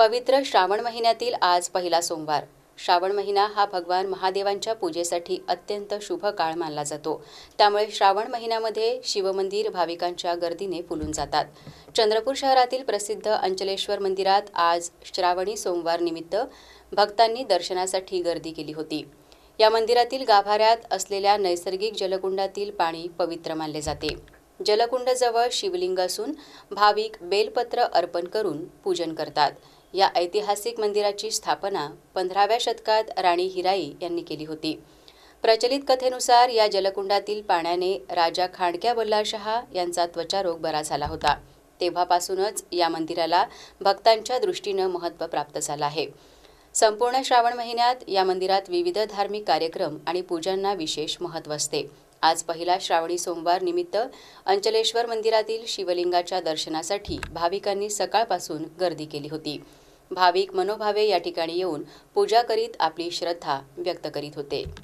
पवित्र श्रावण महिन्यातील आज पहिला सोमवार. श्रावण महिना हा भगवान महादेवांच्या पूजेसाठी अत्यंत शुभ काळ मानला जातो. त्यामुळे श्रावण महिन्यामध्ये शिवमंदिर भाविकांच्या गर्दीने फुलून जातात. चंद्रपूर शहरातील प्रसिद्ध अंचलेश्वर मंदिरात आज श्रावणी सोमवार निमित्त भक्तांनी दर्शनासाठी गर्दी केली होती. या मंदिरातील गाभाऱ्यात असलेल्या नैसर्गिक जलकुंडातील पाणी पवित्र मानले जाते. जलकुंडजवळ शिवलिंग असून भाविक बेलपत्र अर्पण करून पूजन करतात. या ऐतिहासिक मंदिराची स्थापना पंधराव्या शतकात राणी हिराई यांनी केली होती. प्रचलित कथेनुसार या जलकुंडातील पाण्याने राजा खांडक्या बल्लाळशहा यांचा त्वचारोग बरा झाला होता. तेव्हापासूनच या मंदिराला भक्तांच्या दृष्टीनं महत्त्व प्राप्त झालं आहे. संपूर्ण श्रावण महिन्यात या मंदिरात विविध धार्मिक कार्यक्रम आणि पूजांना विशेष महत्त्व असते. आज पहिला श्रावणी सोमवार निमित्त अंचलेश्वर मंदिरातील शिवलिंगाच्या दर्शनासाठी भाविकांनी सकाळपासून गर्दी केली होती. भाविक मनोभावे या ठिकाणी येऊन पूजा करीत आपली श्रद्धा व्यक्त करीत होते.